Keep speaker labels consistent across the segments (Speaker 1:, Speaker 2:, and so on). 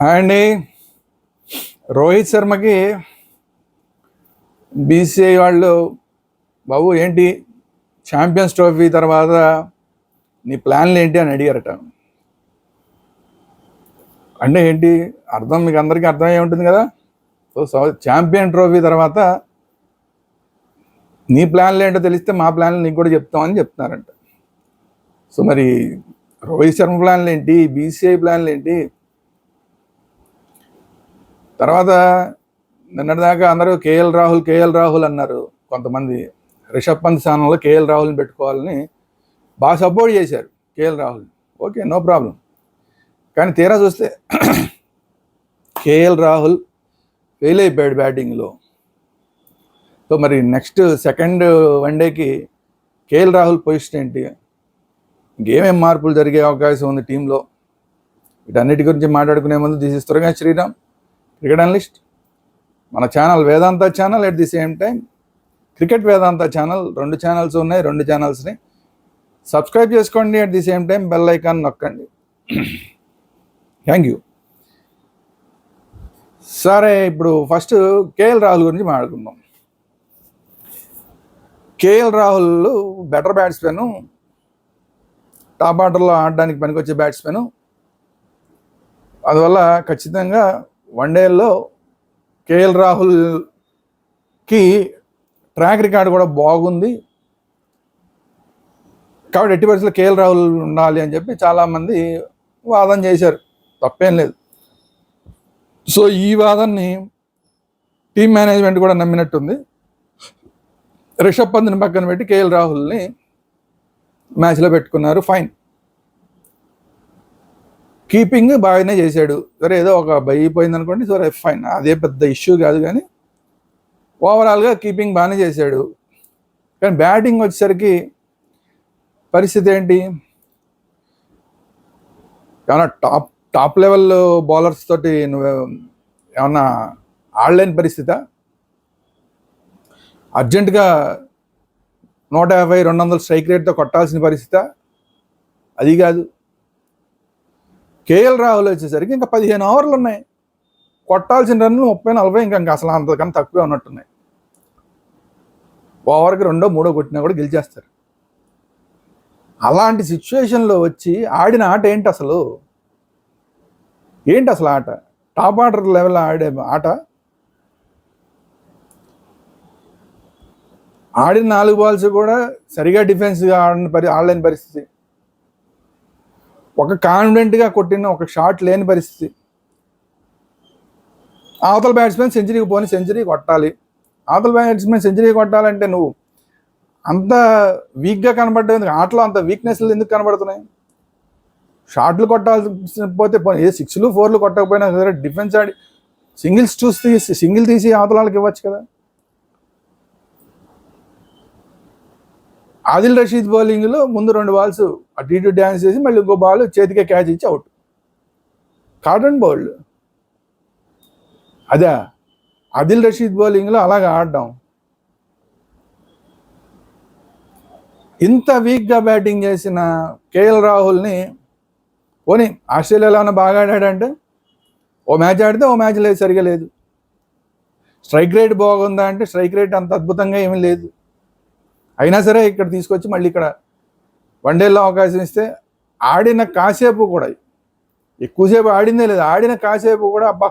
Speaker 1: అండి రోహిత్ శర్మకి బీసీఐ వాళ్ళు బాబు ఏంటి? ఛాంపియన్స్ ట్రోఫీ తర్వాత నీ ప్లాన్లు ఏంటి? అని అడిగారట. అంటే ఏంటి? అర్థం మీకు అందరికీ అర్థమై ఉంటుంది కదా? సో సో ఛాంపియన్ ట్రోఫీ తర్వాత నీ ప్లాన్లు ఏంటో తెలిస్తే మా ప్లాన్లు నీకు కూడా చెప్తామని చెప్తున్నారంట. సో మరి రోహిత్ శర్మ ప్లాన్లు ఏంటి? బీసీఐ ప్లాన్లు ఏంటి? తర్వాత నిన్నటిదాకా అందరూ కేఎల్ రాహుల్ కేఎల్ రాహుల్ అన్నారు. కొంతమంది రిషబ్ పంత్ స్థానంలో కేఎల్ రాహుల్ని పెట్టుకోవాలని బాగా సపోర్ట్ చేశారు KL Rahul. Okay no problem. కానీ తీరా చూస్తే కేఎల్ రాహుల్ ఫెయిల్ అయిపోయాడు బ్యాటింగ్లో. సో మరి నెక్స్ట్ సెకండ్ వన్డేకి కేఎల్ రాహుల్ పొజిషన్ ఏంటి? ఇంకేమేం మార్పులు జరిగే అవకాశం ఉంది టీంలో? వీటన్నిటి గురించి మాట్లాడుకునే ముందు దిస్ ఇస్ త్వరగా శ్రీరామ్. క్రికెట్ అనలిస్ట్ మన channel Vedanta channel at the same time cricket Vedanta channel రెండు ఛానల్స్ ఉన్నాయి రెండు ఛానల్స్ని సబ్స్క్రైబ్ చేసుకోండి at the same time bell icon నొక్కండి. థ్యాంక్ యూ సరే ఇప్పుడు ఫస్ట్ కేఎల్ రాహుల్ గురించి మాట్లాడుకుందాం. KL Rahul better batsmen top ఆర్డర్లో ఆడడానికి పనికొచ్చే బ్యాట్స్మెన్ అందువల్ల ఖచ్చితంగా వన్డేల్లో కేఎల్ రాహుల్కి ట్రాక్ రికార్డ్ కూడా బాగుంది. కాబట్టి ఎట్టి పరిస్థితుల్లో కేఎల్ రాహుల్ ఉండాలి అని చెప్పి చాలామంది వాదన చేశారు. తప్పేం లేదు. సో ఈ వాదనని టీం మేనేజ్మెంట్ కూడా నమ్మినట్టుంది. రిషబ్ పంత్ని పక్కన పెట్టి కేఎల్ రాహుల్ని మ్యాచ్లో పెట్టుకున్నారు. ఫైన్ కీపింగ్ బాగానే చేశాడు. సరే ఏదో ఒక పోయింది అనుకోండి సరే ఫైన్ అదే పెద్ద ఇష్యూ కాదు కానీ ఓవరాల్గా కీపింగ్ బాగానే చేశాడు. కానీ బ్యాటింగ్ వచ్చేసరికి పరిస్థితి ఏంటి? ఏమన్నా టాప్ టాప్ లెవెల్ బౌలర్స్ తోటి నువ్వు ఏమన్నా ఆడలేని పరిస్థిత? అర్జెంటుగా నూట యాభై రెండు వందల స్ట్రైక్ రేట్తో కొట్టాల్సిన పరిస్థితి? అది కాదు. కేఎల్ రాహుల్ వచ్చేసరికి ఇంకా పదిహేను ఓవర్లు ఉన్నాయి. కొట్టాల్సిన రన్లు ముప్పై నలభై ఇంకా ఇంకా అసలు అంతకన్నా తక్కువే ఉన్నట్టున్నాయి. ఓవర్కి రెండో మూడో కొట్టినా కూడా గెలిచేస్తారు. అలాంటి సిచ్యువేషన్లో వచ్చి ఆడిన ఆట ఏంటి అసలు? ఏంటి అసలు ఆట? టాప్ ఆర్డర్ లెవెల్ ఆడే ఆట? ఆడిన నాలుగు బాల్స్ కూడా సరిగా డిఫెన్స్గా ఆడిన పరి ఆడలేని పరిస్థితి. ఒక కాన్ఫిడెంట్గా కొట్టిన ఒక షాట్ లేని పరిస్థితి. అవతల బ్యాట్స్మెన్ సెంచరీకి పోని సెంచరీ కొట్టాలి. అవతల బ్యాట్స్మెన్ సెంచరీ కొట్టాలంటే నువ్వు అంత వీక్గా కనబడ్డా ఆటలో అంత వీక్నెస్లు ఎందుకు కనబడుతున్నాయి? షాట్లు కొట్టాల్సి పోతే పోనీ ఏ సిక్స్లు ఫోర్లు కొట్టకపోయినా సరే డిఫెన్స్ ఆడి సింగిల్స్ చూసి సింగిల్ తీసి అవతల ఇవ్వచ్చు కదా. ఆదిల్ రషీద్ బౌలింగ్లో ముందు రెండు బాల్స్ అటు ఇటు డ్యాన్స్ చేసి మళ్ళీ ఇంకో బాల్ చేతికే క్యాచ్ ఇచ్చి అవుట్. కాటన్ బౌల్డ్ అదే ఆదిల్ రషీద్ బౌలింగ్లో అలాగే ఆడడం. ఇంత వీక్గా బ్యాటింగ్ చేసిన కేఎల్ రాహుల్ని పోనీ ఆస్ట్రేలియాలో ఏమైనా బాగా ఆడాడంటే ఓ మ్యాచ్ ఆడితే ఓ మ్యాచ్ లేదు సరిగా లేదు. స్ట్రైక్ రేట్ బాగుందా అంటే స్ట్రైక్ రేట్ అంత అద్భుతంగా ఏమీ లేదు. అయినా సరే ఇక్కడ తీసుకొచ్చి మళ్ళీ ఇక్కడ వన్డేలో అవకాశం ఇస్తే ఆడిన కాసేపు కూడా ఎక్కువసేపు ఆడిందే లేదు. ఆడిన కాసేపు కూడా అబ్బా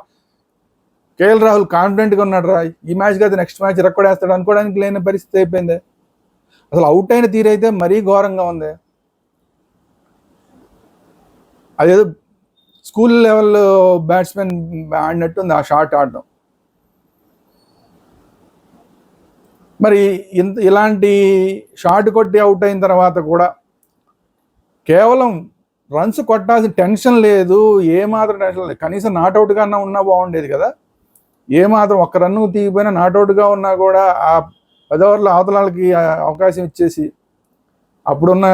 Speaker 1: కేఎల్ రాహుల్ కాన్ఫిడెంట్గా ఉన్నాడు రా. ఈ మ్యాచ్ కాదు నెక్స్ట్ మ్యాచ్ రెక్కడేస్తాడు అనుకోవడానికి లేని పరిస్థితి అయిపోయింది. అసలు అవుట్ అయిన తీరైతే మరీ ఘోరంగా ఉంది. అదేదో స్కూల్ లెవెల్ బ్యాట్స్మెన్ ఆడినట్టు ఉంది ఆ షాట్ ఆడడం. మరి ఇంత ఇలాంటి షార్ట్ కొట్టి అవుట్ అయిన తర్వాత కూడా కేవలం రన్స్ కొట్టాల్సిన టెన్షన్ లేదు ఏమాత్రం టెన్షన్ లేదు. కనీసం నాట్అవుట్ అన్నా ఉన్నా బాగుండేది కదా. ఏమాత్రం ఒక్క రన్ను తీగిపోయినా నాట్అవుట్గా ఉన్నా కూడా ఆ పదవర్ల అవతలాలకి అవకాశం ఇచ్చేసి అప్పుడున్న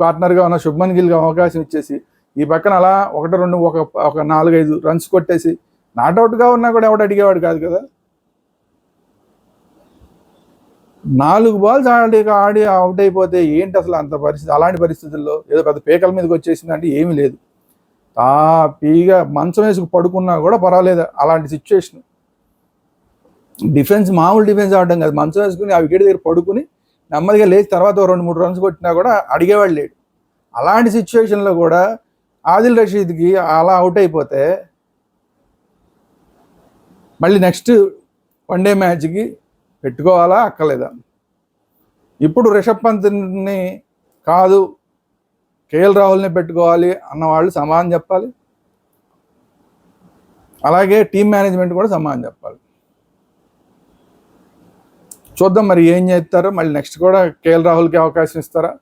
Speaker 1: పార్ట్నర్గా ఉన్న శుభ్మన్ గిల్గా అవకాశం ఇచ్చేసి ఈ పక్కన అలా ఒకటి రెండు ఒక ఒక నాలుగైదు రన్స్ కొట్టేసి నాట్అవుట్గా ఉన్నా కూడా ఎవడు అడిగేవాడు కాదు కదా. నాలుగు బాల్స్ ఆడి ఆడి అవుట్ అయిపోతే ఏంటి అసలు అంత పరిస్థితి? అలాంటి పరిస్థితుల్లో ఏదో పెద్ద పీకల మీదకి వచ్చేసింది అంటే ఏమీ లేదు. తాపీగా మంచం వేసుకు పడుకున్నా కూడా పర్వాలేదు అలాంటి సిచ్యువేషన్ డిఫెన్స్ మామూలు డిఫెన్స్ ఆడడం కాదు. మంచం వేసుకుని ఆ వికెట్ దగ్గర పడుకుని నెమ్మదిగా లేచి తర్వాత రెండు మూడు రన్స్ కొట్టినా కూడా అడిగేవాడు లేడు. అలాంటి సిచ్యువేషన్లో కూడా ఆదిల్ రషీద్కి అలా అవుట్ అయిపోతే మళ్ళీ నెక్స్ట్ వన్ డే మ్యాచ్కి పెట్టుకోవాలా అక్కర్లేదా? ఇప్పుడు రిషబ్ పంత్ని కాదు కేఎల్ రాహుల్ని పెట్టుకోవాలి అన్న వాళ్ళు సమాధానం చెప్పాలి. అలాగే టీం మేనేజ్మెంట్ కూడా సమాధానం చెప్పాలి. చూద్దాం మరి ఏం చేస్తారో. మళ్ళీ నెక్స్ట్ కూడా కేఎల్ రాహుల్కి అవకాశం ఇస్తారా?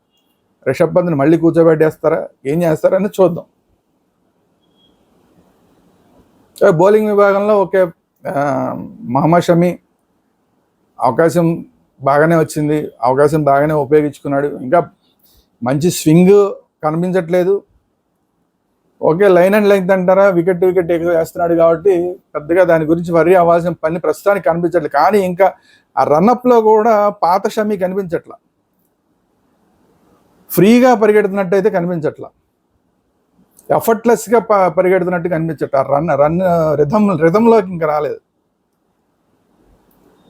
Speaker 1: రిషబ్ పంత్ని మళ్ళీ కూర్చోబెట్టేస్తారా? ఏం చేస్తారని చూద్దాం. బౌలింగ్ విభాగంలో ఒకే మహమ్మద్ షమీ అవకాశం బాగానే వచ్చింది అవకాశం బాగానే ఉపయోగించుకున్నాడు. ఇంకా మంచి స్వింగ్ కనిపించట్లేదు. ఓకే లైన్ అండ్ లెంగ్త్ అంటారా? వికెట్ వికెట్ ఎక్కువ వేస్తున్నాడు కాబట్టి పెద్దగా దాని గురించి వరి అవ్వాల్సిన పని ప్రస్తుతానికి కనిపించట్లేదు. కానీ ఇంకా ఆ రన్అప్లో కూడా పాత షమి కనిపించట్లా. ఫ్రీగా పరిగెడుతున్నట్టు కనిపించట్లా. ఎఫర్ట్లెస్గా ప పరిగెడుతున్నట్టు కనిపించట్ల. రన్ రన్ రిధమ్ రిధంలోకి ఇంకా రాలేదు.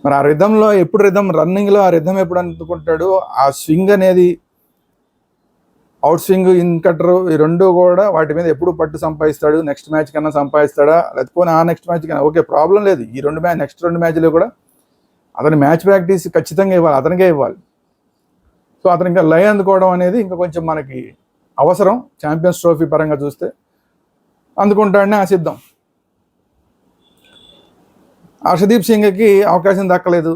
Speaker 1: మరి ఆ రిధంలో ఎప్పుడు రిధం రన్నింగ్లో ఆ రిధం ఎప్పుడు అందుకుంటాడు? ఆ స్వింగ్ అనేది అవుట్ స్వింగ్ ఇన్ కట్టర్ ఈ రెండు కూడా వాటి మీద ఎప్పుడు పట్టు సంపాదిస్తాడు? నెక్స్ట్ మ్యాచ్ కన్నా సంపాదిస్తాడా? లేకపోతే ఆ నెక్స్ట్ మ్యాచ్ కన్నా? ఓకే ప్రాబ్లం లేదు. ఈ రెండు మ్యాచ్ నెక్స్ట్ రెండు మ్యాచ్లు కూడా అతని మ్యాచ్ ప్రాక్టీస్ ఖచ్చితంగా ఇవ్వాలి. అతనికే ఇవ్వాలి. సో అతను ఇంకా లయ అందుకోవడం అనేది ఇంకా కొంచెం మనకి అవసరం. ఛాంపియన్స్ ట్రోఫీ పరంగా చూస్తే. అందుకుంటాడని ఆశిద్దాం. హర్షదీప్ సింగ్కి అవకాశం దక్కలేదు.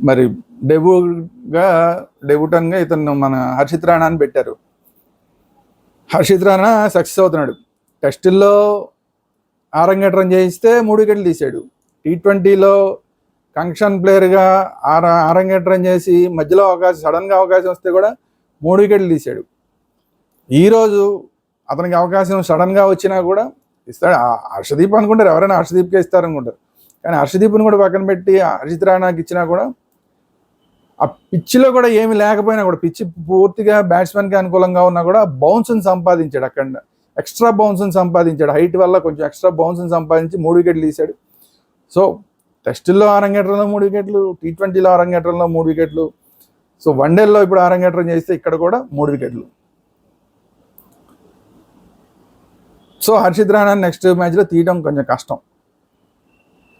Speaker 1: మరి డెబ్యూగా డెబ్యూటన్గా ఇతను మన హర్షిత్ రాణా అని పెట్టారు. హర్షిత్ రాణా సక్సెస్ అవుతున్నాడు. టెస్టుల్లో రన్ చేయిస్తే మూడు వికెట్లు తీసాడు టీ ట్వంటీలో కంక్షన్ ప్లేయర్గా ఆర ఆరంగేట్రం చేసి మధ్యలో అవకాశం సడన్గా అవకాశం వస్తే కూడా మూడు వికెట్లు తీసాడు ఈరోజు అతనికి అవకాశం సడన్గా వచ్చినా కూడా ఇస్తాడు. ఆ హర్షదీప్ అనుకుంటారు. ఎవరైనా హర్షదీప్కే ఇస్తారనుకుంటారు. కానీ హర్షదీప్ని కూడా పక్కన పెట్టి హర్షిత్ రాణాకి ఇచ్చినా కూడా ఆ పిచ్చిలో కూడా ఏమి లేకపోయినా కూడా పిచ్చి పూర్తిగా బ్యాట్స్మెన్కి అనుకూలంగా ఉన్నా కూడా బౌన్స్ని సంపాదించాడు అక్కడ. ఎక్స్ట్రా బౌన్స్ని సంపాదించాడు. హైట్ వల్ల కొంచెం ఎక్స్ట్రా బౌన్స్ని సంపాదించి మూడు వికెట్లు తీశాడు. సో టెస్టుల్లో ఆరంగేట్రంలో మూడు వికెట్లు టీ ట్వంటీలో ఆరంగేట్రంలో మూడు వికెట్లు సో వన్డేల్లో ఇప్పుడు ఆరంగేట్రం చేస్తే ఇక్కడ కూడా మూడు వికెట్లు సో హర్షిత్ రాణా నెక్స్ట్ మ్యాచ్లో తీయడం కొంచెం కష్టం.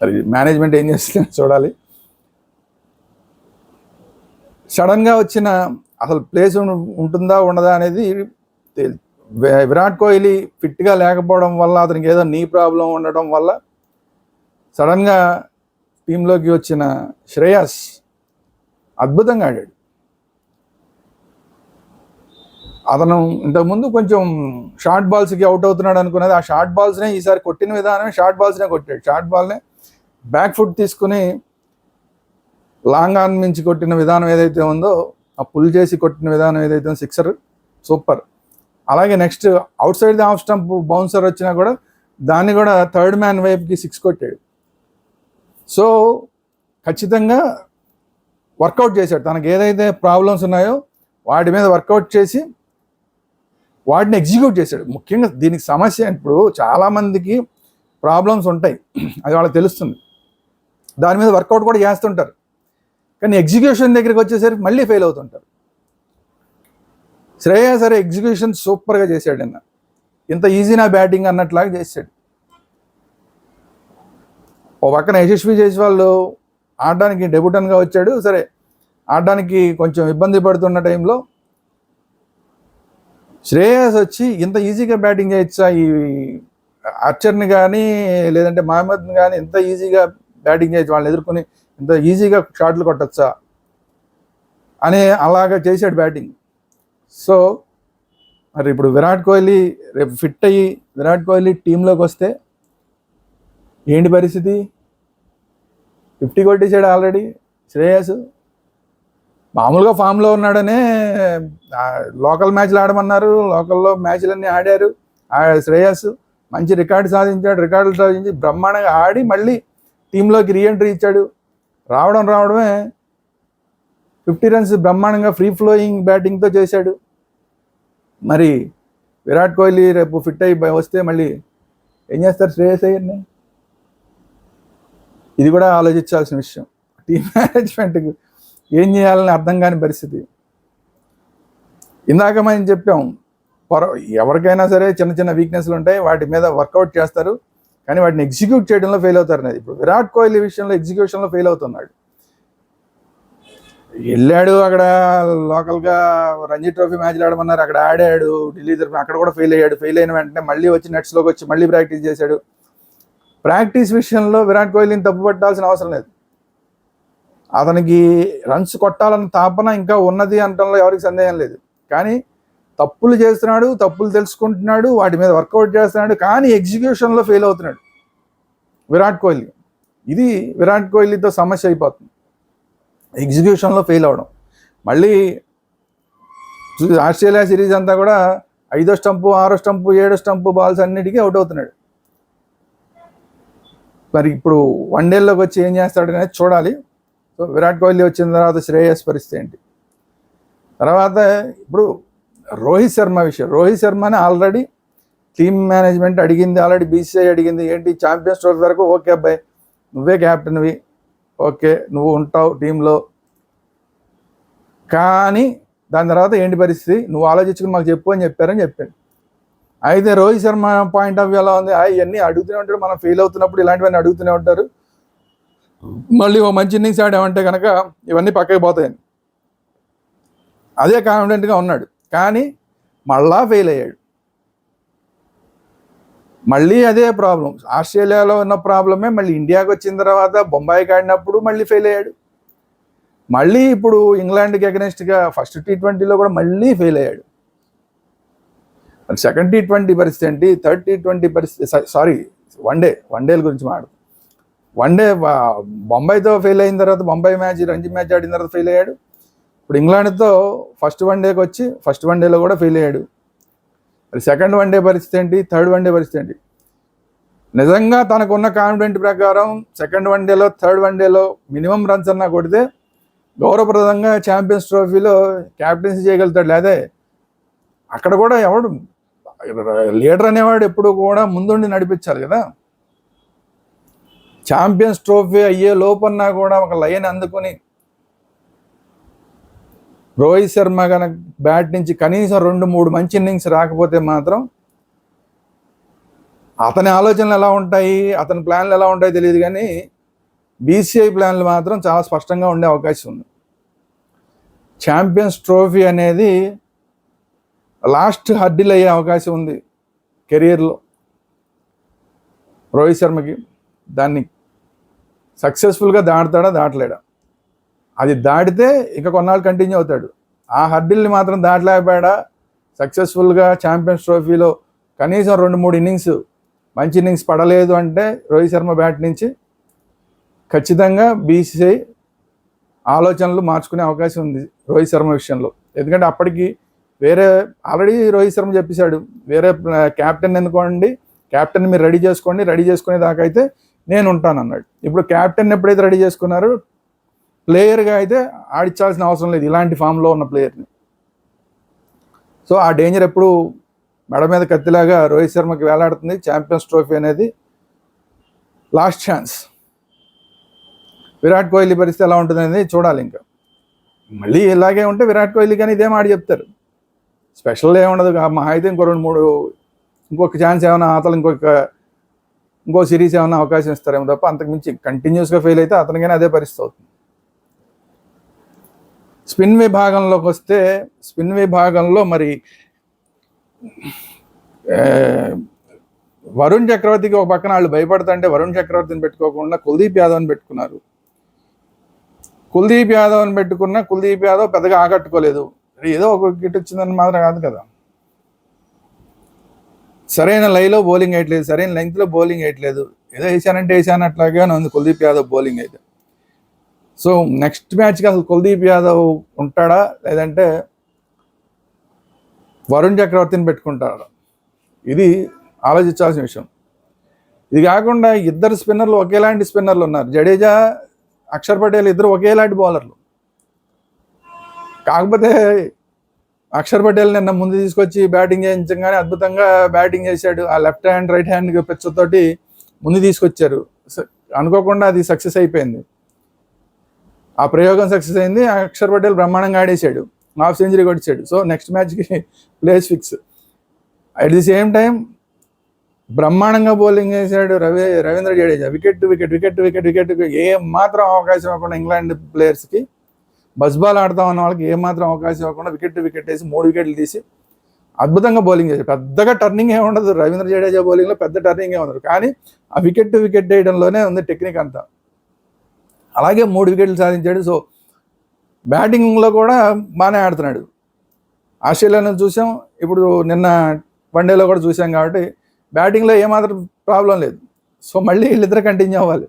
Speaker 1: మరి మేనేజ్మెంట్ ఏం చేస్తుందో చూడాలి. సడన్గా వచ్చిన అసలు ప్లేస్ ఉంటుందా ఉండదా అనేది విరాట్ కోహ్లీ ఫిట్గా లేకపోవడం వల్ల అతనికి ఏదో నీ ప్రాబ్లం ఉండడం వల్ల సడన్గా టీంలోకి వచ్చిన శ్రేయస్ అద్భుతంగా ఆడాడు. అతను ఇంతకుముందు కొంచెం షార్ట్ బాల్స్కి అవుట్ అవుతున్నాడు అనుకున్నది. ఆ షార్ట్ బాల్స్నే ఈసారి కొట్టిన విధానమే షార్ట్ బాల్స్నే కొట్టాడు. షార్ట్ బాల్నే బ్యాక్ ఫుట్ తీసుకుని లాంగ్ ఆన్ నుంచి కొట్టిన విధానం ఏదైతే ఉందో ఆ పుల్ చేసి కొట్టిన విధానం ఏదైతే ఉందో సిక్సర్ సూపర్ అలాగే next outside the half stump bouncer వచ్చినా కూడా దాన్ని కూడా థర్డ్ మ్యాన్ వైపుకి సిక్స్ కొట్టాడు. సో ఖచ్చితంగా వర్కౌట్ చేశాడు. తనకు ఏదైతే ప్రాబ్లమ్స్ ఉన్నాయో వాటి మీద వర్కౌట్ చేసి వాటిని ఎగ్జిక్యూట్ చేశాడు. ముఖ్యంగా దీనికి సమస్య ఇప్పుడు చాలామందికి ప్రాబ్లమ్స్ ఉంటాయి. అది వాళ్ళకి తెలుస్తుంది. దాని మీద వర్కౌట్ కూడా చేస్తుంటారు. కానీ ఎగ్జిక్యూషన్ దగ్గరికి వచ్చేసరికి మళ్ళీ ఫెయిల్ అవుతుంటారు. శ్రేయ సరే ఎగ్జిక్యూషన్ సూపర్గా చేశాడు నిన్న. ఇంత ఈజీ నా బ్యాటింగ్ అన్నట్లాగా చేశాడు. ఓ పక్కన యశస్వి జైస్వాల్ ఆడడానికి డెబ్యూటన్గా వచ్చాడు. సరే ఆడడానికి కొంచెం ఇబ్బంది పడుతున్న టైంలో శ్రేయస్ వచ్చి ఇంత ఈజీగా బ్యాటింగ్ చేయొచ్చా ఈ ఆర్చర్ని కానీ లేదంటే మహమ్మద్ని కానీ ఇంత ఈజీగా బ్యాటింగ్ చేయొచ్చు వాళ్ళని ఎదుర్కొని ఇంత ఈజీగా షాట్లు కొట్టచ్చా అని అలాగా చేశాడు బ్యాటింగ్. సో మరి ఇప్పుడు విరాట్ కోహ్లీ రేపు ఫిట్ అయ్యి విరాట్ కోహ్లీ టీంలోకి వస్తే ఏంటి పరిస్థితి? ఫిఫ్టీ కొట్టేశాడు ఆల్రెడీ శ్రేయస్. మామూలుగా ఫామ్లో ఉన్నాడనే లోకల్ మ్యాచ్లు ఆడమన్నారు. లోకల్లో మ్యాచ్లన్నీ ఆడారు. శ్రేయస్ మంచి రికార్డు సాధించాడు. రికార్డులు సాధించి బ్రహ్మాండంగా ఆడి మళ్ళీ టీంలోకి రీఎంట్రీ ఇచ్చాడు. రావడం రావడమే ఫిఫ్టీ రన్స్ బ్రహ్మాండంగా ఫ్రీ ఫ్లోయింగ్ బ్యాటింగ్తో చేశాడు. మరి విరాట్ కోహ్లీ రేపు ఫిట్ అయి వస్తే మళ్ళీ ఏం చేస్తారు శ్రేయస్ అయ్యర్ని ఇది కూడా ఆలోచించాల్సిన విషయం. టీం మేనేజ్మెంట్కి ఏం చేయాలని అర్థం కాని పరిస్థితి. ఇందాక మనం చెప్పాం పొర ఎవరికైనా సరే చిన్న చిన్న వీక్నెస్లు ఉంటాయి వాటి మీద వర్కౌట్ చేస్తారు కానీ వాటిని ఎగ్జిక్యూట్ చేయడంలో ఫెయిల్ అవుతారు అనేది. ఇప్పుడు విరాట్ కోహ్లీ విషయంలో ఎగ్జిక్యూషన్లో ఫెయిల్ అవుతున్నాడు. వెళ్ళాడు అక్కడ లోకల్గా రంజీ ట్రోఫీ మ్యాచ్లు ఆడమన్నారు అక్కడ ఆడాడు ఢిల్లీ తరఫున అక్కడ కూడా ఫెయిల్ అయ్యాడు. ఫెయిల్ అయిన వెంటనే మళ్ళీ వచ్చి నెట్స్లోకి వచ్చి మళ్ళీ ప్రాక్టీస్ చేశాడు. ప్రాక్టీస్ విషయంలో విరాట్ కోహ్లీని తప్పు పట్టాల్సిన అవసరం లేదు. అతనికి రన్స్ కొట్టాలన్న తాపన ఇంకా ఉన్నది అనటంలో ఎవరికి సందేహం లేదు. కానీ తప్పులు చేస్తున్నాడు తప్పులు తెలుసుకుంటున్నాడు వాటి మీద వర్కౌట్ చేస్తున్నాడు కానీ ఎగ్జిక్యూషన్లో ఫెయిల్ అవుతున్నాడు. విరాట్ కోహ్లీ. ఇది విరాట్ కోహ్లీతో సమస్య అయిపోతుంది. ఎగ్జిక్యూషన్లో ఫెయిల్ అవడం. మళ్ళీ ఆస్ట్రేలియా సిరీస్ అంతా కూడా ఐదో స్టంపు ఆరో స్టంపు ఏడో స్టంపు బాల్స్ అన్నిటికీ అవుట్ అవుతున్నాడు. మరి ఇప్పుడు వన్ డేలోకి వచ్చి ఏం చేస్తాడు అనేది చూడాలి. సో విరాట్ కోహ్లీ వచ్చిన తర్వాత శ్రేయస్ పరిస్థితి ఏంటి? తర్వాత ఇప్పుడు రోహిత్ శర్మ విషయం. రోహిత్ శర్మని ఆల్రెడీ టీమ్ మేనేజ్మెంట్ అడిగింది ఆల్రెడీ బీసీఐ అడిగింది. ఏంటి? ఛాంపియన్స్ ట్రోఫీ వరకు ఓకే అబ్బాయి. నువ్వే క్యాప్టెన్వి ఓకే నువ్వు ఉంటావు టీంలో కానీ దాని తర్వాత ఏంటి పరిస్థితి? నువ్వు ఆలోచించుకుని మాకు చెప్పు అని చెప్పారని చెప్పాడు. అయితే Rohit Sharma point of view ఎలా ఉంది? ఆ, ఇవన్నీ అడుగుతూనే ఉంటాడు. మనం ఫెయిల్ అవుతున్నప్పుడు ఇలాంటివన్నీ అడుగుతూనే ఉంటారు. మళ్ళీ ఓ మంచి ఇన్నింగ్స్ ఆడామంటే కనుక ఇవన్నీ పక్కకి పోతాయని. అదే కాన్ఫిడెంట్గా ఉన్నాడు. కానీ మళ్ళా ఫెయిల్ అయ్యాడు. మళ్ళీ అదే ప్రాబ్లం ఆస్ట్రేలియాలో ఉన్న ప్రాబ్లమే మళ్ళీ ఇండియాకి వచ్చిన తర్వాత బొంబాయికి ఆడినప్పుడు మళ్ళీ ఫెయిల్ అయ్యాడు. మళ్ళీ ఇప్పుడు ఇంగ్లాండ్కి అగెనెస్ట్గా ఫస్ట్ టీ ట్వంటీలో కూడా మళ్ళీ ఫెయిల్ అయ్యాడు. సెకండ్ టీ ట్వంటీ పరిస్థితి ఏంటి? థర్డ్ టీ ట్వంటీ పరిస్థితి సారీ వన్ డే వన్ డేల గురించి మాట్లాడు వన్ డే బొంబాయితో ఫెయిల్ అయిన తర్వాత బొంబాయి మ్యాచ్ రంజీ మ్యాచ్ ఆడిన తర్వాత ఫెయిల్ అయ్యాడు. ఇప్పుడు ఇంగ్లాండ్తో ఫస్ట్ వన్ డేకి వచ్చి ఫస్ట్ వన్ డేలో కూడా ఫెయిల్ అయ్యాడు. మరి సెకండ్ వన్ డే పరిస్థితి ఏంటి? థర్డ్ వన్ డే పరిస్థితి ఏంటి? నిజంగా తనకున్న కాన్ఫిడెంట్ ప్రకారం సెకండ్ వన్ డేలో థర్డ్ వన్ డేలో మినిమం రన్స్ అన్నా కొడితే గౌరవప్రదంగా ఛాంపియన్స్ ట్రోఫీలో క్యాప్టెన్సీ చేయగలుగుతాడు. లేదా అక్కడ కూడా ఎవడు లీడర్ అనేవాడు ఎప్పుడు కూడా ముందుండి నడిపించాలి కదా. ఛాంపియన్స్ ట్రోఫీ అయ్యే లోపన్నా కూడా ఒక లైన్ అందుకొని రోహిత్ శర్మ కనుక బ్యాట్ నుంచి కనీసం రెండు మూడు మంచి ఇన్నింగ్స్ రాకపోతే మాత్రం అతని ఆలోచనలు ఎలా ఉంటాయి అతని ప్లాన్లు ఎలా ఉంటాయో తెలియదు కానీ బీసీఐ ప్లాన్లు మాత్రం చాలా స్పష్టంగా ఉండే అవకాశం ఉంది. ఛాంపియన్స్ ట్రోఫీ అనేది లాస్ట్ హర్డిల్ అయ్యే అవకాశం ఉంది కెరియర్లో రోహిత్ శర్మకి. దాన్ని సక్సెస్ఫుల్గా దాటుతాడా దాటలేడా? అది దాటితే ఇక కొన్నాళ్ళు కంటిన్యూ అవుతాడు. ఆ హర్డిల్ని మాత్రం దాటలేకపోయాడా? సక్సెస్ఫుల్గా ఛాంపియన్స్ ట్రోఫీలో కనీసం రెండు మూడు ఇన్నింగ్స్ మంచి ఇన్నింగ్స్ పడలేదు అంటే రోహిత్ శర్మ బ్యాట్ నుంచి ఖచ్చితంగా బీసీసీ ఆలోచనలు మార్చుకునే అవకాశం ఉంది రోహిత్ శర్మ విషయంలో. ఎందుకంటే అప్పటికి వేరే ఆల్రెడీ రోహిత్ శర్మ చెప్పేశాడు వేరే క్యాప్టెన్ ఎన్నుకోండి క్యాప్టెన్ మీరు రెడీ చేసుకోండి రెడీ చేసుకునే దాకా అయితే నేను ఉంటాను అన్నాడు ఇప్పుడు క్యాప్టెన్ ఎప్పుడైతే రెడీ చేసుకున్నారో ప్లేయర్గా అయితే ఆడించాల్సిన అవసరం లేదు. ఇలాంటి ఫామ్లో ఉన్న ప్లేయర్ని సో ఆ డేంజర్ ఎప్పుడు మెడ మీద కత్తిలాగా రోహిత్ శర్మకి వేలాడుతుంది. ఛాంపియన్స్ ట్రోఫీ అనేది లాస్ట్ ఛాన్స్ విరాట్ కోహ్లీ పరిస్థితి ఎలా ఉంటుంది అనేది చూడాలి ఇంకా. మళ్ళీ ఇలాగే ఉంటే విరాట్ కోహ్లీ కానీ ఇదే మాట చెప్తారు. స్పెషల్ ఏముండదు. మహా అయితే ఇంకో రెండు మూడు ఇంకొక ఛాన్స్ ఏమైనా అతను ఇంకొక ఇంకో సిరీస్ ఏమైనా అవకాశం ఇస్తారేమో తప్ప అంతకుమించి కంటిన్యూస్గా ఫెయిల్ అయితే అతనికైనా అదే పరిస్థితి అవుతుంది. స్పిన్ విభాగంలోకి వస్తే స్పిన్ విభాగంలో మరి వరుణ్ చక్రవర్తికి ఒక పక్కన వాళ్ళు భయపడుతుంటే వరుణ్ చక్రవర్తిని పెట్టుకోకుండా కుల్దీప్ యాదవ్ని పెట్టుకున్నారు. కుల్దీప్ యాదవ్ని పెట్టుకున్న కుల్దీప్ యాదవ్ పెద్దగా ఆకట్టుకోలేదు. ఏదో ఒక వికెట్ వచ్చిందని మాత్రం కాదు కదా. సరైన లైలో బౌలింగ్ వేయట్లేదు సరైన లెంగ్త్లో బౌలింగ్ వేయట్లేదు. ఏదో వేసానంటే వేసాను అట్లాగే ఉంది కుల్దీప్ యాదవ్ బౌలింగ్ అయితే. సో నెక్స్ట్ మ్యాచ్కి అసలు కుల్దీప్ యాదవ్ ఉంటాడా? లేదంటే వరుణ్ చక్రవర్తిని పెట్టుకుంటాడా ఇది ఆలోచించాల్సిన విషయం. ఇది కాకుండా ఇద్దరు స్పిన్నర్లు ఒకేలాంటి స్పిన్నర్లు ఉన్నారు. జడేజా అక్షర్ పటేల్ ఇద్దరు ఒకేలాంటి బౌలర్లు. కాకపోతే అక్షర్ పటేల్ నిన్న ముందు తీసుకొచ్చి బ్యాటింగ్ చేయించగానే అద్భుతంగా బ్యాటింగ్ చేశాడు. ఆ లెఫ్ట్ హ్యాండ్ రైట్ హ్యాండ్ పిచ్చతోటి ముందు తీసుకొచ్చారు. స- అనుకోకుండా అది సక్సెస్ అయిపోయింది. ఆ ప్రయోగం సక్సెస్ అయింది. అక్షర్ పటేల్ బ్రహ్మాండంగా ఆడేశాడు. హాఫ్ సెంచరీ కొట్టాడు. సో నెక్స్ట్ మ్యాచ్కి place fix. At the same time బ్రహ్మాండంగా బౌలింగ్ చేశాడు Ravi Ravindra Jadeja. Wicket wicket wicket wicket wicket ఏం మాత్రం అవకాశం ఇవ్వకుండా ఇంగ్లాండ్ ప్లేయర్స్కి బస్బాల్ ఆడతాం అన్న వాళ్ళకి ఏమాత్రం అవకాశం ఇవ్వకుండా వికెట్ వికెట్ వేసి మూడు వికెట్లు తీసి అద్భుతంగా బౌలింగ్ చేశారు. పెద్దగా టర్నింగ్ ఏమి ఉండదు. రవీంద్ర జడేజా బౌలింగ్లో పెద్ద టర్నింగ్ ఏమి ఉండదు. కానీ ఆ వికెట్ వికెట్ వేయడంలోనే ఉంది టెక్నిక్ అంతా. అలాగే మూడు వికెట్లు సాధించాడు. సో బ్యాటింగ్లో కూడా బాగానే ఆడుతున్నాడు. ఆస్ట్రేలియాను చూసాం. ఇప్పుడు నిన్న వన్డేలో కూడా చూసాం కాబట్టి బ్యాటింగ్లో ఏమాత్రం ప్రాబ్లం లేదు. సో మళ్ళీ వీళ్ళిద్దరు కంటిన్యూ అవ్వాలి.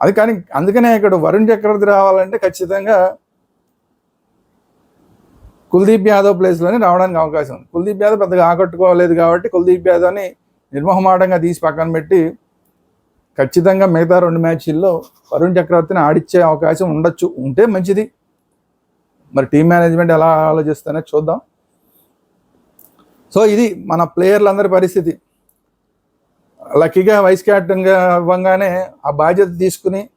Speaker 1: అది కానీ అందుకనే ఇక్కడ వరుణ్ చక్రవర్తి రావాలంటే ఖచ్చితంగా కుల్దీప్ యాదవ్ ప్లేస్లోనే రావడానికి అవకాశం ఉంది. కుల్దీప్ యాదవ్ పెద్దగా ఆకట్టుకోలేదు కాబట్టి కుల్దీప్ యాదవ్ని నిర్మహమాటంగా తీసి పక్కన పెట్టి ఖచ్చితంగా మిగతా రెండు మ్యాచ్ల్లో వరుణ్ చక్రవర్తిని ఆడిచ్చే అవకాశం ఉండొచ్చు. ఉంటే మంచిది. మరి టీం మేనేజ్మెంట్ ఎలా ఆలోచిస్తానో చూద్దాం. సో ఇది మన ప్లేయర్లందరి పరిస్థితి. లక్కీగా వైస్ క్యాప్టెన్గా అవ్వగానే ఆ బాధ్యత తీసుకుని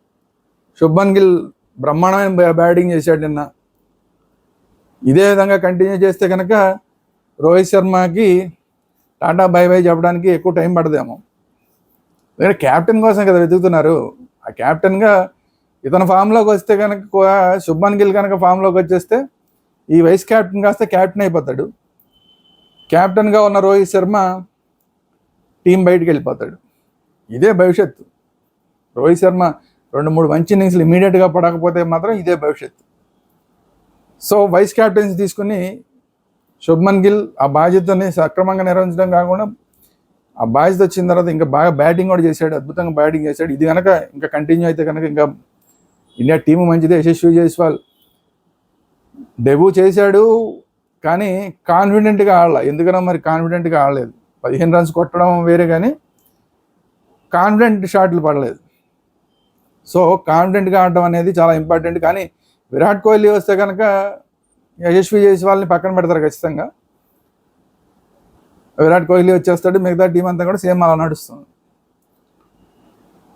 Speaker 1: శుభన్ గిల్ బ్రహ్మాండమైన బ్యాటింగ్ చేశాడు నిన్న. ఇదే విధంగా కంటిన్యూ చేస్తే కనుక రోహిత్ శర్మకి టాటా బై బై చెప్పడానికి ఎక్కువ టైం పడదేమో. ఎందుకంటే క్యాప్టెన్ కోసం కదా వెతుకుతున్నారు. ఆ క్యాప్టెన్గా ఇతను ఫామ్లోకి వస్తే కనుక శుభన్ గిల్ కనుక ఫామ్లోకి వచ్చేస్తే ఈ వైస్ క్యాప్టెన్ కాస్త క్యాప్టెన్ అయిపోతాడు. క్యాప్టెన్గా ఉన్న రోహిత్ శర్మ టీం బయటికి వెళ్ళిపోతాడు. ఇదే భవిష్యత్తు. రోహిత్ శర్మ రెండు మూడు మంచి ఇన్నింగ్స్లు ఇమీడియట్గా పడకపోతే మాత్రం ఇదే భవిష్యత్తు. సో వైస్ క్యాప్టెన్స్ తీసుకుని శుభ్మన్ గిల్ ఆ బాధ్యతని సక్రమంగా నిర్వహించడం కాకుండా ఆ బాధ్యత వచ్చిన తర్వాత ఇంకా బాగా బ్యాటింగ్ కూడా చేశాడు అద్భుతంగా బ్యాటింగ్ చేశాడు. ఇది కనుక ఇంకా కంటిన్యూ అయితే కనుక ఇంకా ఇండియా టీం మంచిదే. యశస్వి జైస్వాల్ డెబ్యూ చేశాడు కానీ కాన్ఫిడెంట్గా ఆడాల. ఎందుకనో మరి కాన్ఫిడెంట్గా ఆడలేదు. పదిహేను రన్స్ కొట్టడం వేరే కానీ కాన్ఫిడెంట్ షాట్లు పడలేదు. సో కాన్ఫిడెంట్గా ఆడడం అనేది చాలా ఇంపార్టెంట్ కానీ విరాట్ కోహ్లీ వస్తే కనుక యశస్వి జైస్వాల్ని పక్కన పెడతారు ఖచ్చితంగా. విరాట్ కోహ్లీ వచ్చేస్తాడు మిగతా టీం అంతా కూడా సేమ్ అలా నడుస్తుంది.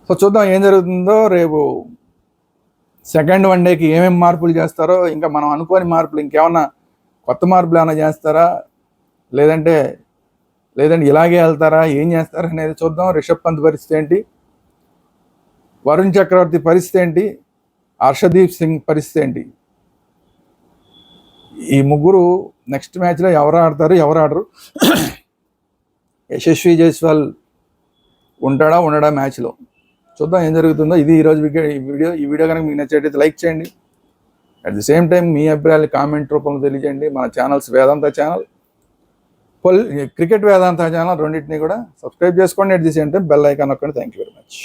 Speaker 1: సో చూద్దాం ఏం జరుగుతుందో రేపు సెకండ్ వన్ డేకి ఏమేమి మార్పులు చేస్తారో ఇంకా మనం అనుకోని మార్పులు ఇంకేమన్నా కొత్త మార్పులు ఏమైనా చేస్తారా? లేదంటే లేదంటే ఇలాగే వెళ్తారా? ఏం చేస్తారా అనేది చూద్దాం. రిషబ్ పంత్ పరిస్థితి ఏంటి? వరుణ్ చక్రవర్తి పరిస్థితి ఏంటి? హర్షదీప్ సింగ్ పరిస్థితి ఏంటి? ఈ ముగ్గురు నెక్స్ట్ మ్యాచ్లో ఎవరు ఆడతారు ఎవరు ఆడరు? యశస్వి జైస్వాల్ ఉంటాడా ఉండడా మ్యాచ్లో? చూద్దాం ఏం జరుగుతుందో. ఇది ఈరోజు వీడియో ఈ వీడియో ఈ వీడియో కనుక మీకు నచ్చేటైతే లైక్ చేయండి. అట్ ది సేమ్ టైం మీ అభిప్రాయాలు కామెంట్ రూపంలో తెలియజేయండి. మన ఛానల్స్ వేదాంత ఛానల్ పొల్ క్రికెట్ వేదాంత ఛానల్ రెండింటిని కూడా సబ్స్క్రైబ్ చేసుకోండి. At the same time bell icon నొక్కండి. Thank you very much